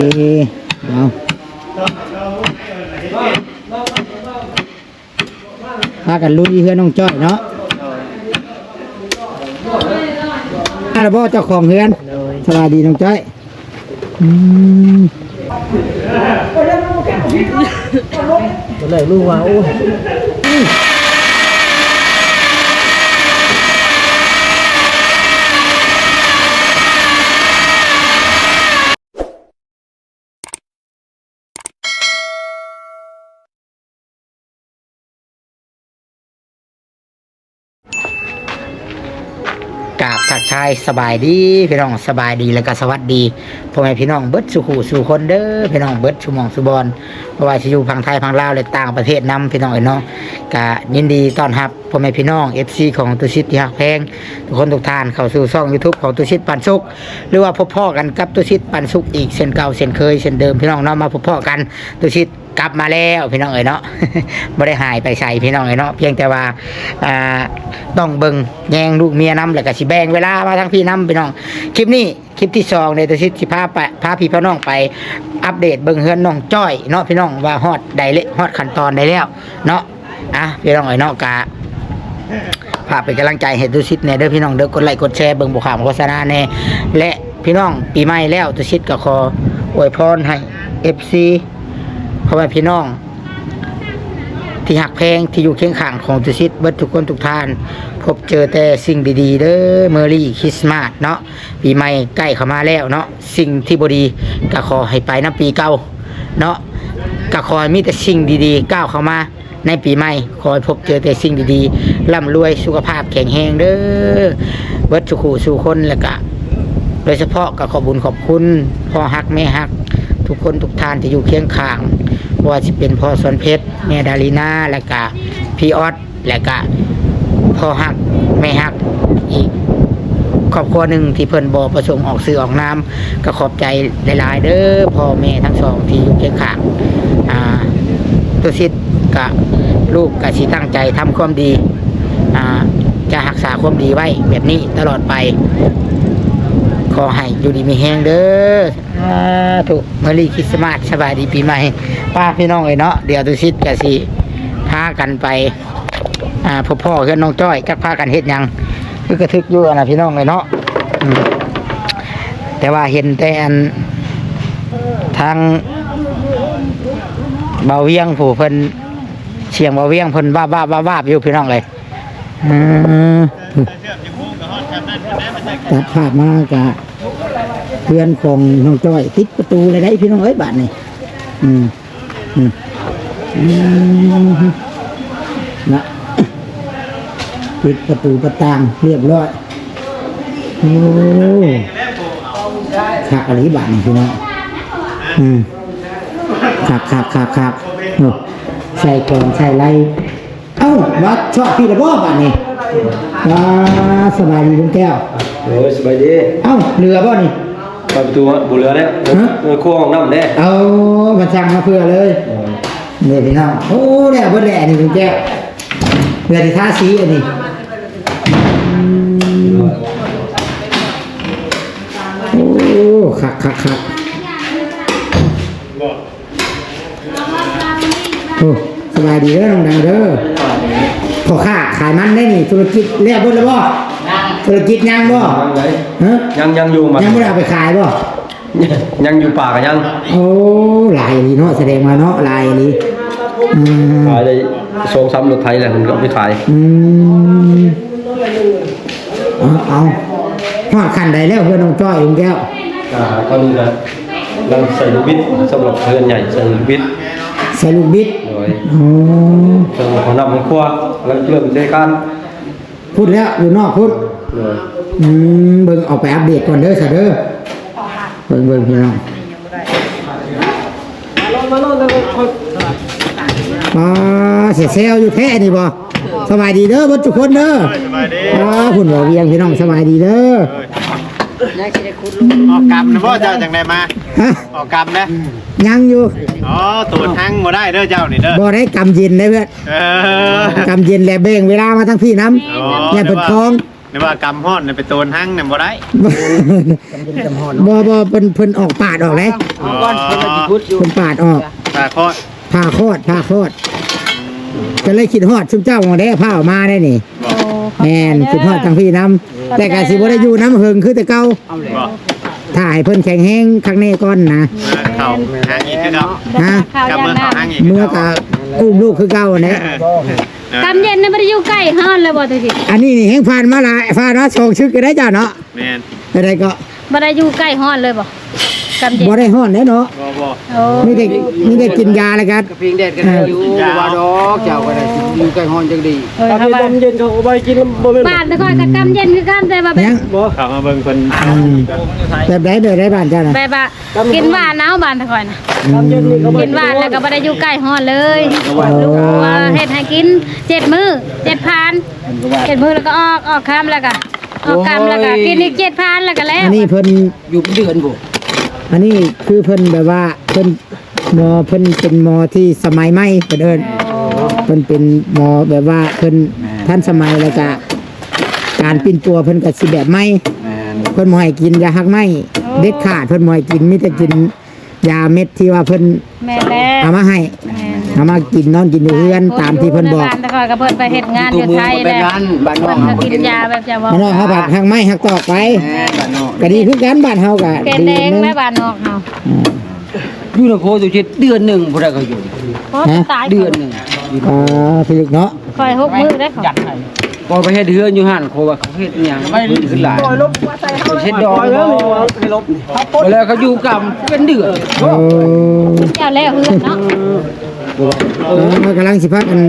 เอเอาพากันลุยเพื่อนน้องจ้อยเนาะอาระบอเจ้าของเฮือนสวัสดีน้องจ้อยอืมเลยลูกว่าโอ้ ทายสบายดีพี่น้องสบายดีแล้วก็สวัสดีพ่อแม่พี่น้องเบิดสุขูสู่คนเด้อพี่น้องเบิดสุมองสุบอลเพราะว่าสิอยู่พังไทยพังลาวและต่างประเทศนํพี่น้องเอ้ยเนาะก็ยินดีต้อนรับพ่อแม่พี่น้อง FC ของตุชิตที่ฮักแพงทุกคนทุกท่านเข้าสู่ช่อง YouTube ของตุชิตปันสุขหรือว่าพบพ่อกันกับตุชิตปันสุขอีกเช่นเก่าเช่นเคยเช่นเดิมพี่น้องเนาะมาพบพ่อกันตุชิต กลับมาแล้วพี่น้องเอ๋ยเนาะไม่ได้หายไปใส่พี่น้องเอ๋ยเนาะเพียงแต่ว่าอ่าต้องเบิงแยงลูกเมียน้ำแล้วก็สิแบ่งเวลามาทั้งพี่น้ำพี่น้องคลิปนี้คลิปที่สองในตุชิตสิพาไปพาพี่พี่น้องไปอัปเดตเบิงเฮือนน้องจ้อยเนาะพี่น้องว่าฮอดใดเละฮอดขั้นตอนใดแล้วเนาะอะพี่น้องเอ๋ยเนาะกะฝากเป็นกำลังใจให้ตุชิตเนี่ยเด้อพี่น้องเด้อกดไลค์กดแชร์เบิ่งบุคคลโฆษณาแน่และพี่น้องปีใหม่แล้วตุชิตก็ขออวยพรให้ FC เพราะว่าพี่น้อง ที่หักแพงที่อยู่เคียงข้างของตุชิตเบิดทุกคนทุกท่าน พบเจอแต่สิ่งดีๆ เด้อเมอรี่คริสต์มาสเนาะปีใหม่ใกล้เข้ามาแล้วเนาะสิ่งที่บดีก็ขอให้ไปน้ำปีเก่าเนาะก็ขอให้มีแต่สิ่งดีๆ ก้าวเข้ามาในปีใหม่ขอให้พบเจอแต่สิ่งดีๆร่ำรวยสุขภาพแข็งแรงเด้อเบิดสุขูสู่คนแล้วก็โดยเฉพาะก็ขอบุญขอบคุณพ่อฮักแม่ฮัก ทุกคนทุกท่านที่อยู่เคียงข้างว่าจะเป็นพ่อสวนเพชรแม่ดารินาและก็พี่ออสและก็พ่อฮักแม่ฮักอีกครอบครัวหนึ่งที่เพิ่นบอประสงค์ออกสื่อออกน้ำก็ขอบใจหลาย ๆ เด้อพ่อแม่ทั้งสองที่อยู่เคียงข้างอ่าตัวสิทธิ์กับลูกกับสิตั้งใจทำความดีอ่าจะรักษาความดีไว้แบบนี้ตลอดไป ขอให้อยู่ดีมีแห้งเด้อ สาธุมอรีคริสต์มาสสบายดีปีใหม่ป้าพี่น้องเอ้ยเนาะเดี๋ยวตุชิดกับสิพากันไปอ่าพ่อพ่อกับน้องจ้อยจักพากันเฮ็ดหยังคือกระทึกอยู่อะนะพี่น้องเอ้ยเนาะอืมแต่ว่าเห็นแต่อันทางเบาเวียงผู้เพิ่นเสียงเบาเวียงเพิ่นบ้าบ้าบ้าบ้าบอยู่พี่น้องเลยอืมตัดภาพมากะ เพื่อนของน้องจ้อยติดประตูเลยได้พี่น้องเอ้ยบาทนี่อืมอืมอืมนะปิดประตูประตางเรียบร้อยโอ้ขักอะไรบาทนี่พี่น้องอืมขักขักขักขักโอ้ใส่กรอนใส่ไรเอ้าว่าชอบพี่ระบอบาทนี่ว้าสบายดีลุงแก้วโอ้ยสบายดีเอ้าเรือบ่นี่เปิดประตูบุเรือเนี่ยฮะเออคั่วของน้ำเนี่ยเอามาสั่งมาเพื่อเลยนี่พี่น้องโอ้แล้วเบ่แหล่นี่คุณแก้วเพื่อที่ทาสีอันนี้อืมโอ้คักคักคักโอ้สบายดีเด้อน้องดังเด้อพอค้าขายมันได้นี่ธุรกิจเรียบร้อยแล้วบ่ ธุรกิจยังบ่ยังไงฮะยังยังอยู่มายังไม่ได้เอาไปขายบ่ยังอยู่ป่ากันยัง โอ้ลายนี้เนาะแสดงมาเนาะลายนี้อืมขายได้ทรงซ้ำรถไทยแหละมันก็ไม่ขายอืมเอาเอาหอดขันใดแล้วเพื่อนน้องจ้อยลุงแก้วอ่าตอนนี้นะเราใส่ลูกบิดสำหรับเรือนใหญ่ใส่ลูกบิดใส่ลูกบิดโดยโอ้สำหรับของน้ำของครัวแล้วเริ่มใช้การพูดแล้วอยู่นอกพูด โดยอืมเบิ่งออกไปอัปเดตก่อนเด้อสะเด้อเบิ่งเบิ่งพี่น้องอ๋อเสียเซลอยู่แท้นี่บ่สบายดีเด้อเบ่ทุกคนเด้อสบายดีอ๋อคุณบ่เวียงพี่น้องสบายดีเด้อออกกรรมนะพ่อเจ้าจังไดมาฮะออกกรรมนะยังอยู่อ๋อตูดทั้งบ่ได้เด้อเจ้านี่เด้อบ่ได้กำเย็นได้เพื่อนเออกำเย็นแลเบ่งเวลามาทั้งพี่น้อ๋อำอย่าเปิดคลอง ในว่ากำฮ้อนเนี่ยไปโตนหั่งเนี่ยบ่ได้บ่บ่เพิ่นเพิ่นออกปาดออกเลยเอาก่อนเพิ่นว่าสิพูดเพิ่นปาดออกตาคอดผ่าคลอดผ่าคลอดก็เลยคิดฮอดชุมเจ้าของได้ผ้าออกมาได้นี่โอ้แม่นคิดฮอดทางพี่น้ำแต่ก็สิบ่ได้อยู่น้ำเฮิงคือแต่เก่าบ่ถ้าให้เพิ่นแข็งแรงข้างในก่อนนะมาเข้าหางอีกคือเก่าฮะข้าวกลับย่างเมื่อน้เข้าหางอีกเมื่อก็อุ้มลูกคือเก่าเนี่ยำ กำเย็นเนี่ยไม่ได้อยู่ใกล้ห้อนเลยบ่ตัวสิอันนี้นี่แห้งผ่านมาหลายผ่านมาสองชึกก็ได้จ้าเนาะแม่นอะไรก็บ่ได้อยู่ใกล้ห้อนเลยบ่ กำเย็นบ่ได้ฮ้อนแน่เนาะบ่บ่โอ้มีแต่มีแต่กินยาแล้วกันเพียงแดดกันอยู่ว่าดอกเจ้าก็ได้อยู่ใกล้ห้องจังดีเออเข้าบ้านเย็นเขาเอาไปกินแล้วบ่แม่นบ้านแต่ก่อนก็กำเย็นคือกันแต่ว่าแบบยังบ่เข้ามาเบิ่งเพิ่นอืมแบบไหนแบบไหนบ้านเจ้าน่ะแบบว่ากินหวานหนาวบ้านแต่ก่อนน่ะอืมกินหวานแล้วก็บ่ได้อยู่ใกล้ห้อนเลยลูกว่าเฮ็ดให้กินเจ็ดมื้อเจ็ดพานเจ็ดมื้อแล้วก็ออกออกคำแล้วก็ออกคำแล้วก็กินอีกเจ็ดพานแล้วก็แล้วอันนี้เพิ่นอยู่เป็นเดือนบ่ อันนี้คือเพิ่นแบบว่าเพิ่นหมอเพิ่นเป็นหมอที่สมัยใหม่เพิ่นเอิ้นเพิ่นเป็นหมอแบบว่าเพิ่นทันสมัยแล้วก็การปิ้นตัวเพิ่นก็สิแบบใหม่แม่นเพิ่นบ่ให้กินยาหักไหมเด็ดขาดเพิ่นบ่ให้กินมีแต่กินยาเม็ดที่ว่าเพิ่นแม่แล้วเอามาให้ แม่น เอามากินนอนกินอยู่เรือนตามที่เพิ่นบอกแต่ก่อนก็เพิ่นไปเฮ็ดงานอยู่ไทยเป็นแล้วงานบ้านนอเพิ่กนก็กินยาแบบจะว่ามันว่าเฮาผักหักไม้หักตอกไปแม่บ้านนอกก็ดีคือกันบ้านเฮาก็แกนดีแดงนึงแม่บ้านนอกเฮาอยู่นครสุชิตเดือนหนึงบ่ได้เขาอยู่เพราะตายเดือนหนึงอ่าพี่ลึกเนาะคอยหกมื้อได้เขาพอไปเฮ็ดเฮือนอยู่หั่นโคว่าเขาเฮ็ดหยังไม่ขึ้นหลายเฮ็ดดอกแล้วเวลาเขาอยู่กับเป็นเดือนโอ้เจ้าแล้วเฮือนเนาะ เออกำลังสิพักกัน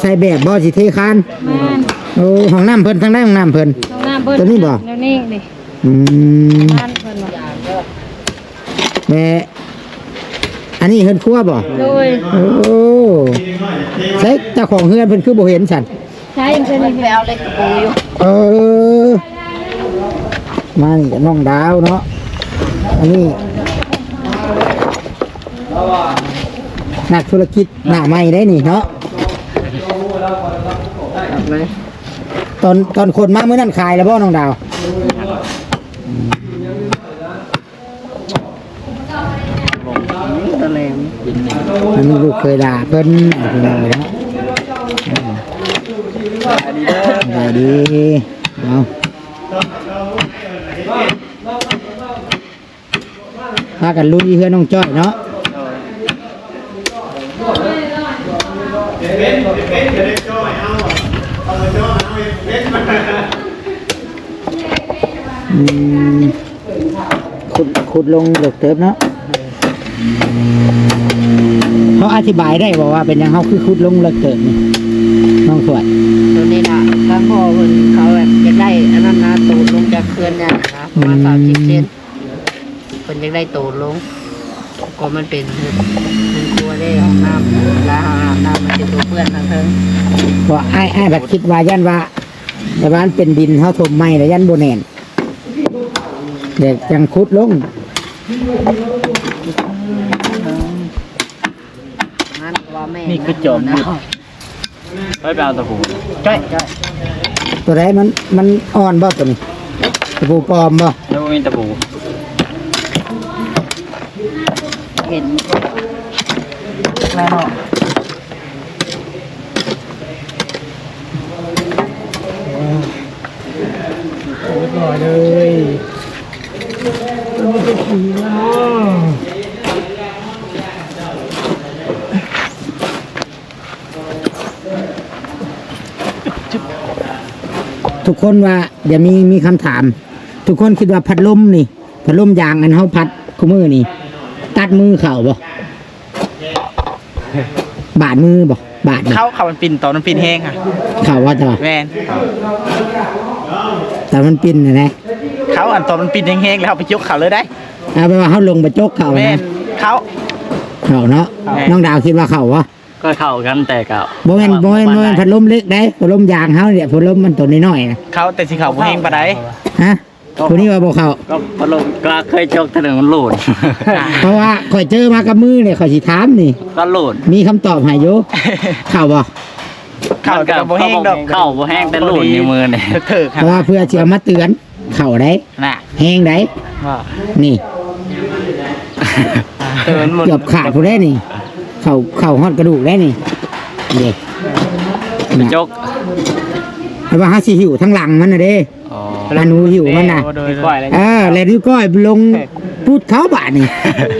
ใส่แบบบ่สิเทคานแม่นโอ้ห้องน้ำเพิ่นทางใดห้องน้ำเพิ่นน้องน้ำเพิ่นตัวนี้บ่ เดี๋ยวนี้ดิอืมบ้านเพิ่นว่าแม่อันนี้เฮือนครัวบ่โดยโอ้ใช่เจ้าของเฮือนเพิ่นคือบ่เห็นฉันใช้ยังเพิ่นไปเอาเล็กกระปูอยู่เออมานี่กับน้องดาวเนาะอันนี้ นักธุรกิจหน้าใหม่ได้นี่เนาะตอนตอนคนมาเมื่อนั้นขายแล้วบ่น้องดาวตะแลงอันนี้ลูกเคยด่าเพิ่นเอาไปเลยเนาะสวัสดีเอาพากันลุยเพื่อนน้องจ้อยเนาะ เบ้นเบ้นจะได้จ่อืมขุดขุดลงเหลือกเติบเนาะเขาอธิบายได้บอกว่าเป็นยังเขาคือขุดลงเหลือกเติบนี่น้องสวยตัวนี้นะข้างพ่อเพิ่นเขาแบบจะได้อันนั้นนะตูดลงจากเขื่อนเนี่ยนะมาสามสิบเซนเพิ่นจะได้ตูดลงก็มันเป็นเได้ห้องน้ำแล้วห้องน้ำมันจะตัวเปื้อนทั้งเทิงเพราะไอ้ไอ้ายแบบคิดว่ายันว่า แต่ว่ามันเป็นดินเขาถมไม่แต่ยันโบแนนเด็กจังขุดลงนั้นว่าแม่นี่คือจอมนะไปไปเอาตะปูจ้อยจ้อยตัวไหนมันมันอ่อนบ่ตัวนี้ตะปูปลอมบ่แล้วมีตะปูเห็น แล้วเนาะเลยทุกคนว่าเดี๋ยวมีมีคำถาม ทุกคนคิดว่าพัดลมนี่ พัดลมยางอันเขาพัดคู่มือนี่ ตัดมือเข่าบ่ บาดมือบ่บาดบ่เขาเขามันปิ่นตอนมันปิ่นแห้งอะเข่าว่าแต่ว่าแมนแต่มันปิ้นนะนะเขาอันตอนมันปิ่นแห้งๆแล้วเขาไปยกเขาเลยได้เอาไปว่าเขาลงไปโจกเข่าแมนะนเขาเข่าเนาะแม่น้องดาวคิดว่าเข่าวะก็เข้ากันแต่ก็โมเมนโมเมนโมเมนพัดลมเล็กได้พัดลมยางเขาเนี่ยพัดลมมันตัวน้อยๆนะเขาแต่สิเขาบ่แห้งปานใดฮะ ตัวนี้ว่าบอกเขาก็พัดลมก็เคยจกถนนมันโหลดเพราะว่าข่อยเจอมากับมือเนี่ยข่อยสิถามนี่ก็โหลดมีคำตอบให้อยู่เข่าบ่เข้ากับบ่แห้งดอกเข้าบ่แห้งแต่หลุดในมือเนี่ยเถิกเพครับราะว่าเพื่อจะเอามาเตือนเข่าได้น่ะแห้งได้ว่านี่เตือนหมดเกือบขาดผู้ได้นี่ เข่าเข่าฮอดกระดูกได้นี่เด็กจกแต่ว่าฮาสิหิวทั้งหลังมันนะเด้ อ๋ออันนูหิวมันน่ะโดยปล่อยอะไรเออแล้วนิ้วก้อยลงพูดเขาบาทนี่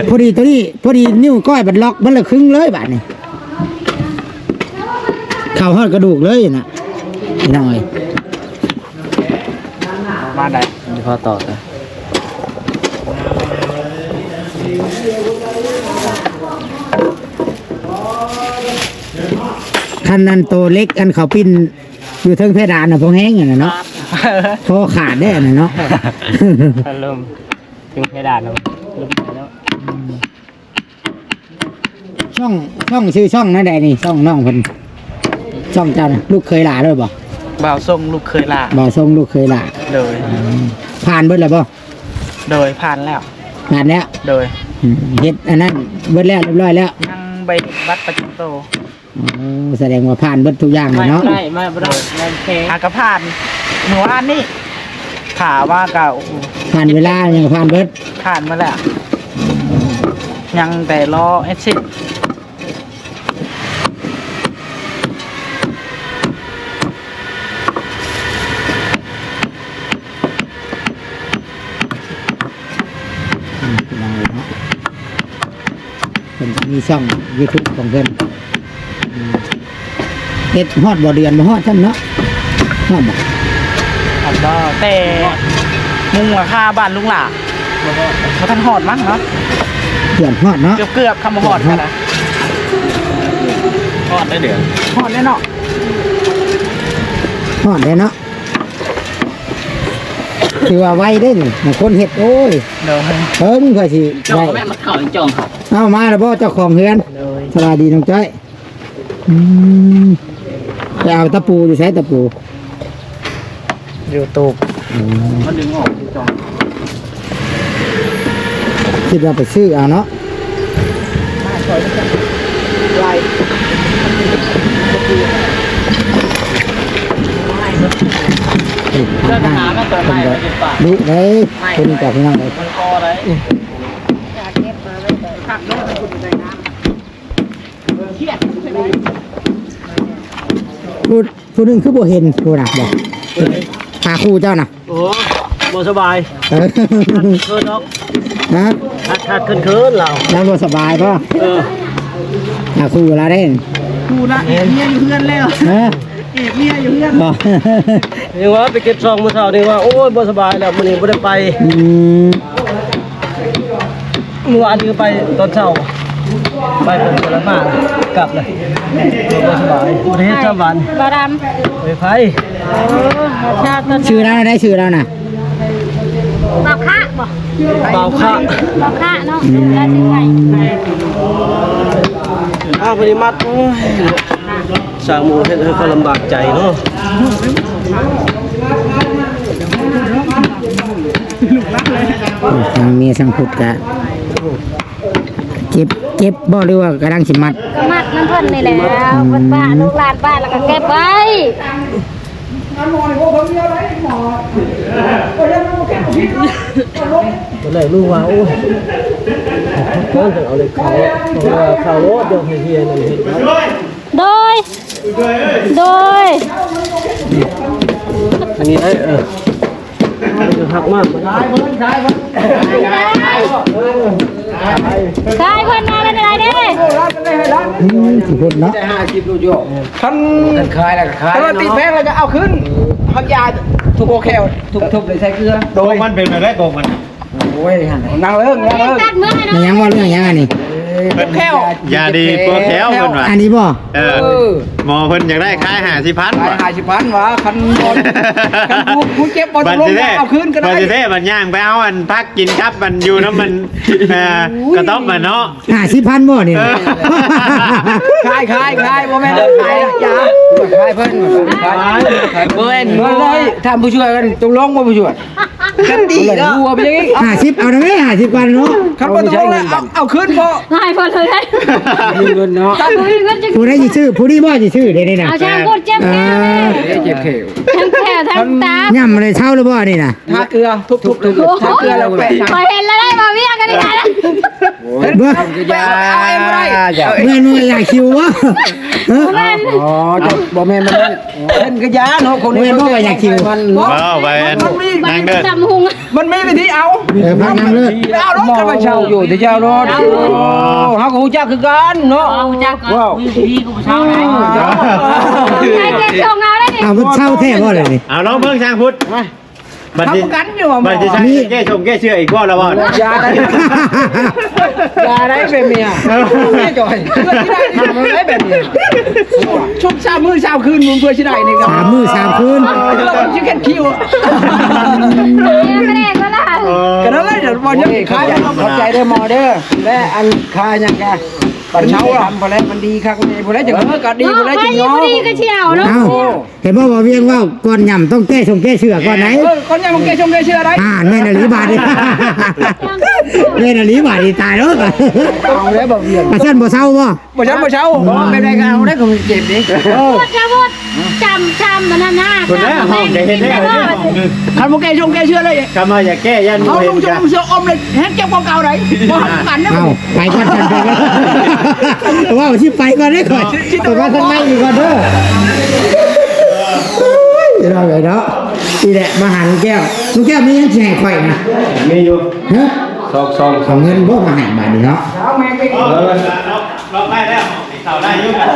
พอดีตัวนี้พอดีนิ้วก้อยบัดล็อกมันละครึ่งเลยบาทนี่เข่าฮอดกระดูกเลยน่ะพี่น้องเอ้ยมาได้พอต่อกันคันนั้นโตเล็กอันเขาปิ้นอยู่เทิงเพดานน่ะพอแห้งอะน่ะเนาะ พอขาดได้อะน่ะเนาะเริ่มถึงเพดานแล้วเริ่มแล้วช่องช่องชื่อช่องนั่นใดนี่ช่องน้องเพิ่นช่องเจ้าน่ะลูกเคยหลาด้วยบ่บ่าวทรงลูกเคยลาบ่ส่งลูกเคยหลาโดย ผ่านเบิดแล้วบ่โดยผ่านแล้วผ่านแล้วโดยอืมเฮ็ดอันนั้นเบิดแล้วเรียบร้อยแล้วยังใบบัตรประจำตัว โอ้แสดงว่าผ่านเบิดทุกอย่างเลยเนาะไม่ไม่ไม่ได้ไม่เคหากระผ่านเมื่อวานนี่ถามว่าก็โอ้โหผ่านเวลายังผ่านเบิดผ่านมาแล้วยังแต่รอเอซิอืมพี่น้องเอ้ยเนาะเพิ่นก็มีช่อง YouTube ของเพิ่นอืมเฮ็ดฮอดบ่เดือนบ่ฮอดซ้ํเนาะฮอดบ่ผมก็แต่มุงราคาบ้านลุงหล่าเขาท่านหอดมั้งเนาะเดือนฮอดเนาะเกือบเกือบๆคำว่าหอดกันนะทอดได้เดือดหอดแน่เนาะฮอดได้เนาะถือว่าไวได้นี่บางคนเฮ็ดโอ้ยเดี๋ยวให้เพิ่งเพื่อสิจ่อได้แม่มาเข่าจ่องเอามาแล้วบ่เจ้าของเฮือนสวัสดีน้องจ้อยอืม ไปเอาตะปูอยู่ใช้ตะปูยูทูบมันดึงออกจ่องคิดว่าไปซื้อเอาเนาะไล่เพื่อหาแม่ตัวใหม่มาเป็นป่าดุเลยคนกับพี่น้องเลยมันคออะไรพูด พูดนึงคือบ่เห็นพูดน่ะบอกพาครูเจ้าน่ะโอ้บ่สบายเออเคินเนาะนะขาดขาดเคินเคินเราแล้วบ่สบายป่ะเออพาครูเวลาได้กูนะเอ็มเมียอยู่เพื่อนแล้วเออเอ็มเมียอยู่เพื่อนบอกนี่ว่าไปเก็บซองมื้อเช้านี่ว่าโอ้ยบ่สบายแล้วมื้อนี้บ่ได้ไปอืมเมื่อวานนี้ก็ไปตอนเช้า ไปผมกลับมากลับเลยบ่สบายบ่ได้เฮ็ดจำวันบาดไปไผำชาติต้นชื่อเราได้ชื่อเราน่ะบอกค่ะบอกเบาค่ะบอกค่ะเนาะได้สิไงอ้าวพอดีมัดโอ้ยสร้างหมู่เฮ็ดให้เขาลำบากใจเนาะทางเมียสังคุดกะเก็บ เก็บบ่หรือว่ากำลังสิมัดก็มัดน้ำเพิ่นนี่แหละเพิ่นบ้านลูกหลานบ้านแล้วก็เก็บไว้ตอนแรกรู้ว่าโอ้ยเพิ่นเอาเลยเขาเพราะว่าเขาโลดเดี๋ยวให้เฮียนั่นเฮ็ดครับโดย โดย อันนี้ไอ้เออจะหักมากมัน ได้ชายเพิ่นมาแล้วได้เด้อืมสิพูดเนาะคันกันคายแล้วก็คายแต่ติดแพงแล้วก็เอาขึ้นพักยาทุกโอเคทุบๆเลยใส่เกลือโกงมันเป็นอะไรโกงมันโอ้ยนั่งเลิกนั่งเลิกตัดมือให้หน่มัอนยยังว่าเรื่องยังอันนี้ แค่วอย่าดีพวกแถวเพิ่นว่าอันนี้บ่เอเอออหมอเพิ่นอยากได้ค่าย50,000ขายว่ะหายสิพันวะคันบอลคันผู้ผู้เจ็บบอลบัตตกลงรสิเท่เอาขึ้นก็บัได้ตรสิเท่บัตรย่างไปเอาอันพักกินครับมันอยู่น้ำมันเอ่อกระต๊อบมันเนาะ ห้าสิบพันบ่เนี่ยเออขายขายขายโมเมนต์ขายยาขายเพิ่นขายขายเพิ่นมาเลยทำผู้ช่วยกันตกลงว่าผู้ช่วยกันดีเนาะหัวไปยังไงห้าสิบเอาได้ไหมห้าสิบวันเนาะคันบ่ต้องแล้วเอาเอาขึ้นบ่หายพอเลยได้มีเงินเนาะกูมีเงินจะผู้ได้ยี่ชื่อผู้นี้บ่ยี่ชื่อเด้นี่นะเอาช่างกดเจ็บแก้วเลยเจ็บเข่วทั้งแขวทั้งตาย่ำเลยเช่าหรือบ่นี่นะทาเกลือทุบๆเลยโอ้โหทาเกลือแล้วแปะพอเห็นแล้วได้มาเวียกันได้ไงนะเบื่อแปะเอาเองบ่ได้เมื่อมื่ออยากคิววะเออแม่นอ๋อจะบ่แม่นมันเป็นกระยาเนาะคนนี้เว้ยบ่ว่าอยากคิวมันว้าวไปอันมันมีบ้านั่นงเด้อจำหุงมันมีวิธีเอาเออพักนั่งเลิศเอารถหมอกันมาเช่าเช่าอยู่แต่เจ้ารถเฮาก็ฮู้จักคือกันเนาะเอาจักก่อนว้าวพี่กูเช่าไหนใช้เก็บชงเอาได้ดิเอามันเช่าแท้บ่เลยนี่เอาน้องเพิ่งช่างพุทธบัดทำนี้ประกันอยู่ว่าหมบัดอนี้ช่างแก้ชมแก้เชื่ออีกว่าแล้วบ่ยาได้ยาได้เป็นเมียแม่จ่อยทำมันได้แบบนี้ชุบชามือชาวคืนมึงเพื่อชิได้นี่ครับสามมือสามคืนเราชิคเก้นคิวยังไม่ได้ก็ล่ะกันนั่นเลยเดี๋ยวบอลยังนี่ขาขายยขอบใจเด้อหมอเด้อและอันคายังกะ ปันเช้าทำพอแล้วมันดีครับนี่พอแล้วจังเออก็ดีดีพอแล้วไปจังดีเนาะพอดีก็เชียวเนาะเอาเห็นบ่บ่เวียงว่าก่อนย่ำต้องแก้ชงแก้เชื่อก่อนไหนเออคนยังมึงแกชมแกเชื่ออะไรอ่าแม่นอลีบาดนี่แม่นอลีบาดนี่ตายแล้วเอาแล้วบ่เวียนกระชั้นบ่เศร้าบ่บ่ชันบ่เช้าเป็นรายการเอาได้ก็มันเจ็บดิพูดจะพูดจำจำมันน่ะนะคนแรกห้องได้เห็นได้เลยคันมึงแกชมแกเชื่อเลยกำมาอย่าแก้ยันเอาเห็ลุนงชกันมเสื้ออมเลยแฮกเก็บของเก่าไหนบ่หันกันนะเอาไปก่อนกันไปก่อนว่าที่ไปก่อนได้ก่อนไปว่าทางในอีกก่อนเด้อเดี๋ยวเราไปเนาะนี่แหละมาหาลุงแก้วลุงแก้วมียังแจกข่อยนะมีอยู่ฮะซองซองของเงินบ่มาให้บาทนี่เนาะล็อกได้แล้วเต่าได้ยุ่งกัน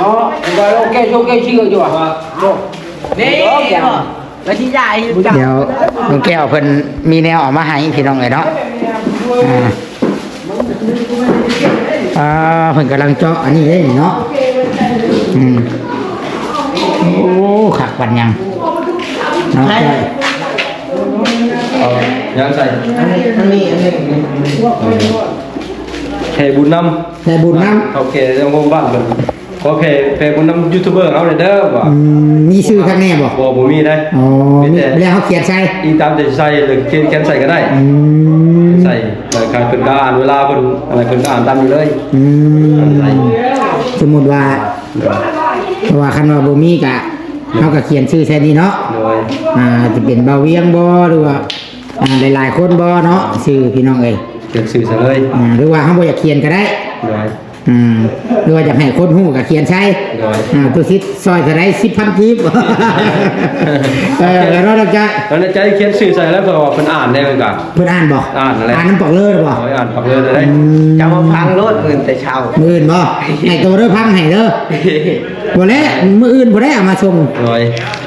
อ๋อก็โอเคโอเคชื่ออยู่อะนี่แล้วที่ใหญ่เดี๋ยวลุงแก้วเพิ่นมีแนวออกมาให้พี่น้องเลยเนาะ อ่าอ่าเพิ่นกำลังเจาะอันนี้เด้เนาะอืมโอ้ขักปันยังเนาะเอายังใส่มันมีอันนึงเพบุญนำแต่บุญน้ำ เขาเกยยังบ้านเพิ่น ขอเพเพบุญนำยูทูบเบอร์เอาเลยเด้อว่าอืมมีชื่อข้างแน่บ่บ่บ่มีได้ อ๋อมีมีแต่แล้วเขาเขียนใส่อีตามแต่ใส่หรือเขียนเขียนใส่ก็ได้อืมใส่รายการเพิ่นก็อ่านเวลาเพิ่นอะไรเพิ่นก็อ่านตามอยู่เลยอืมใส่สมมุติว่าเพราะว่าคันว่าบ่มีกะเขาก็เขียนชื่อแค่นี้เนาะโดยอ่าจะเป็นเบาเวียงบ่หรือว่าอ่าหลายๆคนบ่เนาะชื่อพี่น้องเอ้ยเขียนสื่อซะเลยอ่าหรือว่าเฮาบ่อยากเขียนก็ได้โดย อืมหรือว่าอยากให้คนฮู้ก็เขียนใช้โดย อ่าตัวซิดซอยเท่าไหร่10,000กีบเออแล้วเราจะแล้วในใจเขียนสื่อใส่แล้วเพิ่นว่าเพิ่นอ่านได้เหมือนกัน เพิ่นอ่านบ่อ่านอะไรอ่านน้ำปอกเลยบ่โอ้ยอ่านปักเลยได้จะมาพังรถอื่นแต่เช้า มื้ออื่นบ่ให้ตัวเด้อพังให้เด้อบ่แล้วมื้ออื่นบ่ได้เอามาส่งโดย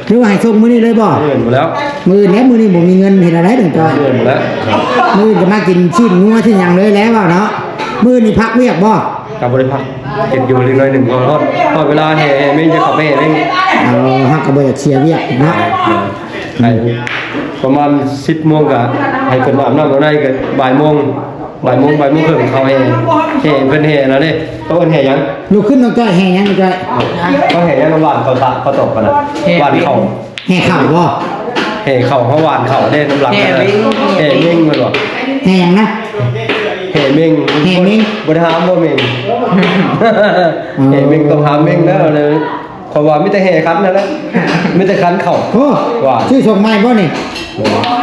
หรือว่าให้ส่งมื้อนี้เลยบ่เอื่นหมดแล้วมื้ออื่นแล้วมื้อนี้บ่มีเงินเฮ็ดอะไรถึงก็เอื่นหมดแล้ว มื้ออื่นจะมากินชิ้นงัวชิ้นหยังเลยแล้วเนาะมื้อนี้พักเวียกบ่ กับบริพักเก็บอยู่เล็กน้อยหนึ่งพอทอดทอดเวลาแห่ไม่จะขับไปแห่ไม่เอาฮักก็บ่อยากเชียร์เวียกเนาะให้ประมาณสิบโมงกับให้เพิ่นอาบน้ำเอาได้ก็บ่ายโมงบ่ายโมงบ่ายโมงครึ่งเขาแห่แห่เพิ่นแห่แล้วเด้เขาเพิ่นแห่ยังลุกขึ้นต้องจ้อยแห่ยังต้องจ้อยเขาแห่ยังหวานเขาตะเขาตกกันนะหวานเข่าแห่เข้าวบ่แห่เข่าเขาหวานเข่าเด้น้ำหลังกันน่ะแห่เม่งมันบ่แห่ยังนะ แห่เม่งแห่เม่งบ่ได้หามบ่เม่งแห่เม่งต้องหามเม่งแล้วเลยขอยว่ามีแต่แห่คันนั่นแหละมีแต่คันเข่าโอ้ว่าชื่อส่งไม้บ่นี่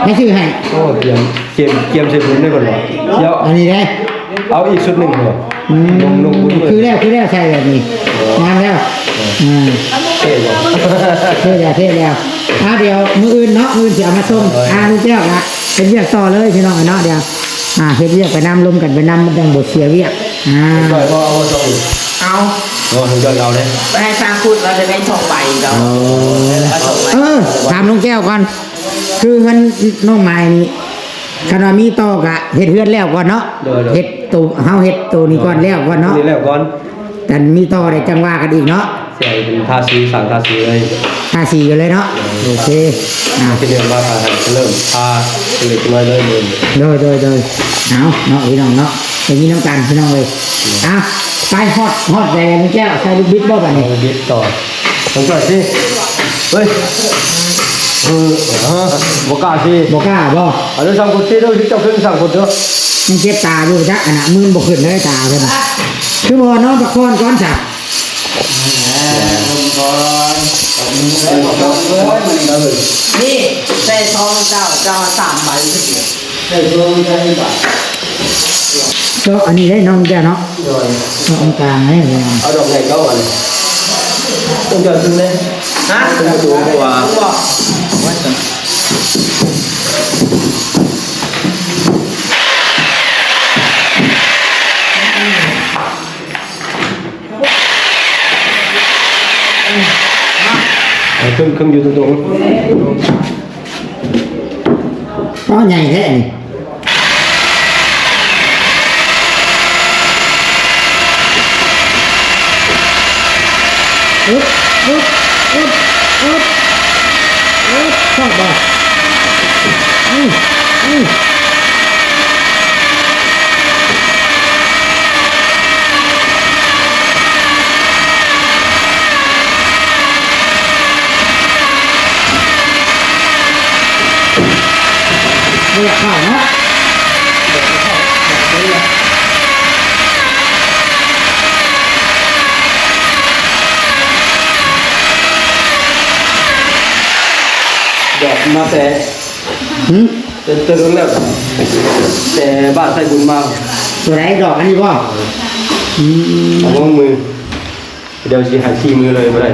ให้ชื่อให้โอ้เตรียมเกมเกมเสร็จบุญได้ก่อนเหรอเดี๋ยวอันนี้ได้เอาอีกชุดหนึ่งเหรออืมลงลงบุญคือเลยแล้วคือแล้วใช่แบบนี้งามแล้วอืมเท่เลยเท่แล้วเท่แล้วอ่าเดี๋ยวมื้ออื่นเนาะมื้ออื่นสิเอามาส่งอ่าลูกแก้วละเป็นเวียกต่อเลยพี่น้องเนาะเดี๋ยว อ่าเฮ็ดเวียกไปนํลมกันไปนํมันยังบ่เสียเวียกอ่าจอยก็เอาจอยเอาโอ้ถึงจอยเอาเลยไปให้สร้างพูดเราจะได้สองใบเราเอาสองใบเออถามลุงแก้วก่อน คือเงินน้องไม้นี่คันว่ามีต่อกะเฮ็ดเฮือนแล้วก่อนเนาะเฮ็ดตัวเฮาเฮ็ดตัวนี้ก่อนแล้วก่อนเนาะนี่แล้วก่อนแต่มีต่อได้จังว่ากันอีกเนาะ เสียเป็นทาสีสั่งทาสีเลยทาสีกันเลยเนาะโอเคอ่า ที่เรียนมาทาเริ่มทาเล็กน้อยเลยเลยโดยโดยโดยเอาเนาะพี่น้องเนาะไปมีน้ำกันพี่น้องเลยอะไปฮอดฮอดแดงแก้วใส่ลูกบิดบ่บัดนี้เอาบิดต่อผมจอยสิเฮ้ยเออเออบ่กล้าสิบ่กล้าบ่อันนี้สั่งคนที่เด้อที่เจ้าขึ้นสั่งคนเด้อมันเจ็บตาอยู่จักอันน่ะมือบ่ขึ้นเลยตาเพิ่นน่ะคือบ่น้องตะโกนก่อนจ้ะ นี่ใส่ทองเจ้าเจ้าสามใบก็อันนี้ได้น้องจ้ะเนาะน้องกลางให้เลยเอาดอกใหญ่เข้ามาเลยต้องจอซึ่งเลยฮะเป็นตัวกว่าเครื่องเครื่องอยู่ตรงตร งก็ใหญ่แท้นี่อึ๊บอึ๊บอึ๊บอึ๊บอึ๊บชอบบ่อืมอืมเรียกข้าวเนาะดอกมาแต่หืมเต็มๆแล้วแต่บ้านใส่บุญมากตัวไหนดอกอันนี้บ่อืมเอามือ เดี๋ยวสิหายขี้มือเลยบ่ได้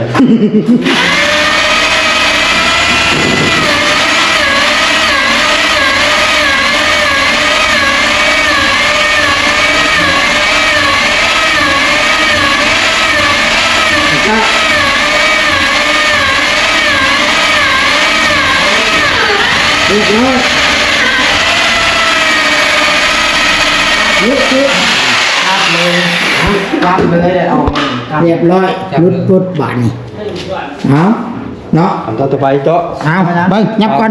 เรียบร้อยลุดลุดบานนี่เอาเนาะทำต่อไปเจาะเอาเบิ้งยับก่อน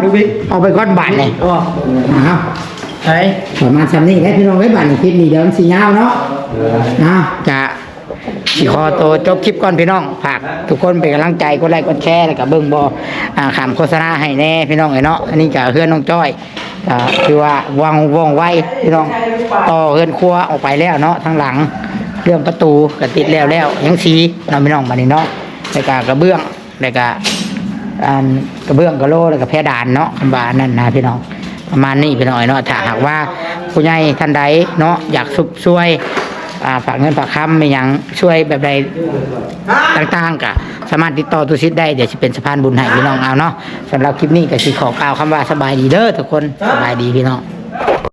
เอาไปก้อนบานเลยเอาใช่ประมาณสำนี้ให้พี่น้องไว้บานนี่คลิปนี้เดี๋ยวมันสียาวเนาะนะจะสิขอตัวจบคลิปก่อนพี่น้องฝากทุกคนเป็นกำลังใจกดไลค์กดแชร์แล้วก็เบิ่งบออ่าขามโฆษณาให้แน่พี่น้องไอ้เนาะอันนี้ก็เพื่อนน้องจ้อยก็คือว่าวางว่องไวพี่น้องต่อเฮือนครัวออกไปแล้วเนาะทางหลัง เรื่องประตูก็ติดแล้วแล้วยังสีเนาะพี่น้องมาในเนาะแล้วก็กระเบื้องแล้วก็อันกระเบื้องกระโลแล้วก็เพดานเนาะคำบานั่นนะพี่น้องประมาณนี้พี่น้องไอ้เนาะถ้าหากว่าผู้ใหญ่ท่านใดเนาะอยากสุบช่วยฝากเงินฝากคำไม่ยังช่วยแบบใดต่างๆก็สามารถติดต่อตุชิดได้เดี๋ยวจะเป็นสะพานบุญให้พี่น้องเอาเนาะสำหรับคลิปนี้ก็สิขอกล่าวคำว่าสบายดีเด้อทุกคนสบายดีพี่น้อง